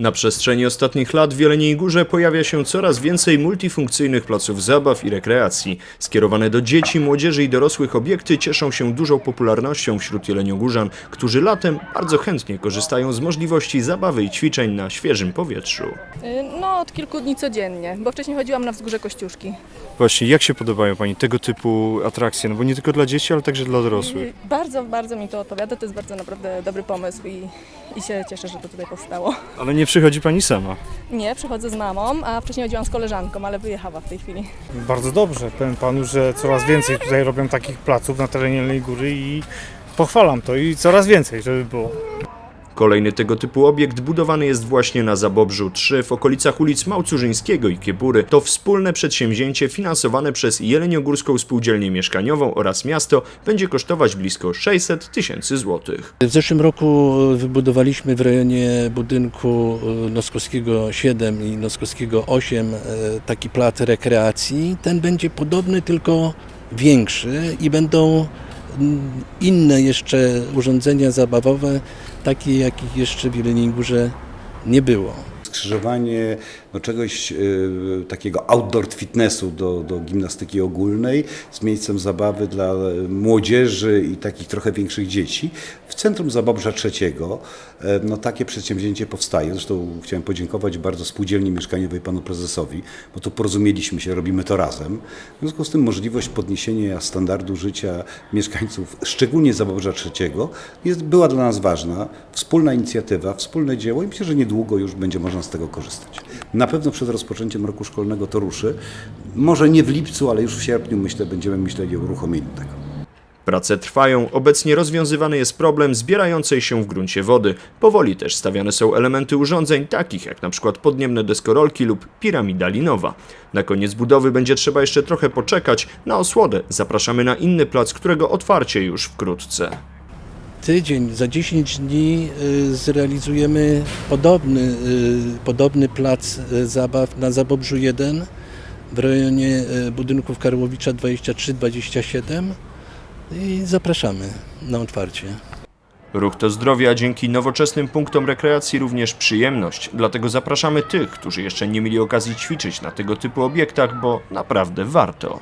Na przestrzeni ostatnich lat w Jeleniej Górze pojawia się coraz więcej multifunkcyjnych placów zabaw i rekreacji. Skierowane do dzieci, młodzieży i dorosłych obiekty cieszą się dużą popularnością wśród jeleniogórzan, którzy latem bardzo chętnie korzystają z możliwości zabawy i ćwiczeń na świeżym powietrzu. Y, No, od kilku dni codziennie, bo wcześniej chodziłam na wzgórze Kościuszki. Właśnie, jak się podobają Pani tego typu atrakcje? No bo nie tylko dla dzieci, ale także dla dorosłych. Y, Bardzo, bardzo mi to odpowiada, to jest bardzo naprawdę dobry pomysł i, i się cieszę, że to tutaj powstało. Ale nie przychodzi Pani sama. Nie, przychodzę z mamą, a wcześniej chodziłam z koleżanką, ale wyjechała w tej chwili. Bardzo dobrze. Powiem panu, że coraz więcej tutaj robią takich placów na terenie Jeleniej Góry i pochwalam to i coraz więcej, żeby było. Kolejny tego typu obiekt budowany jest właśnie na Zabobrzu 3 w okolicach ulic Małcurzyńskiego i Kiepury. To wspólne przedsięwzięcie finansowane przez Jeleniogórską Spółdzielnię Mieszkaniową oraz miasto będzie kosztować blisko 600 tysięcy złotych. W zeszłym roku wybudowaliśmy w rejonie budynku e, Noskowskiego 7 i Noskowskiego 8 e, taki plac rekreacji. Ten będzie podobny, tylko większy i będą inne jeszcze urządzenia zabawowe, takie jakich jeszcze w Jeleniej Górze nie było. Skrzyżowanie no, czegoś y, takiego outdoor fitnessu do, do gimnastyki ogólnej z miejscem zabawy dla młodzieży i takich trochę większych dzieci. W centrum Zabobrza trzeciego e, no, takie przedsięwzięcie powstaje. Zresztą chciałem podziękować bardzo spółdzielni mieszkaniowej panu prezesowi, bo tu porozumieliśmy się, robimy to razem. W związku z tym możliwość podniesienia standardu życia mieszkańców, szczególnie Zabobrza trzeciego, jest, była dla nas ważna. Wspólna inicjatywa, wspólne dzieło i myślę, że niedługo już będzie można z tego korzystać. Na pewno przed rozpoczęciem roku szkolnego to ruszy. Może nie w lipcu, ale już w sierpniu myślę, będziemy myśleli o uruchomieniu tego. Prace trwają, obecnie rozwiązywany jest problem zbierającej się w gruncie wody. Powoli też stawiane są elementy urządzeń, takich jak przykład podniemne deskorolki lub piramida linowa. Na koniec budowy będzie trzeba jeszcze trochę poczekać. Na osłodę zapraszamy na inny plac, którego otwarcie już wkrótce. Tydzień, za 10 dni y, zrealizujemy podobny, y, podobny plac y, zabaw na Zabobrzu 1 w rejonie budynków Karłowicza 23-27 i zapraszamy na otwarcie. Ruch to zdrowie, a dzięki nowoczesnym punktom rekreacji również przyjemność. Dlatego zapraszamy tych, którzy jeszcze nie mieli okazji ćwiczyć na tego typu obiektach, bo naprawdę warto.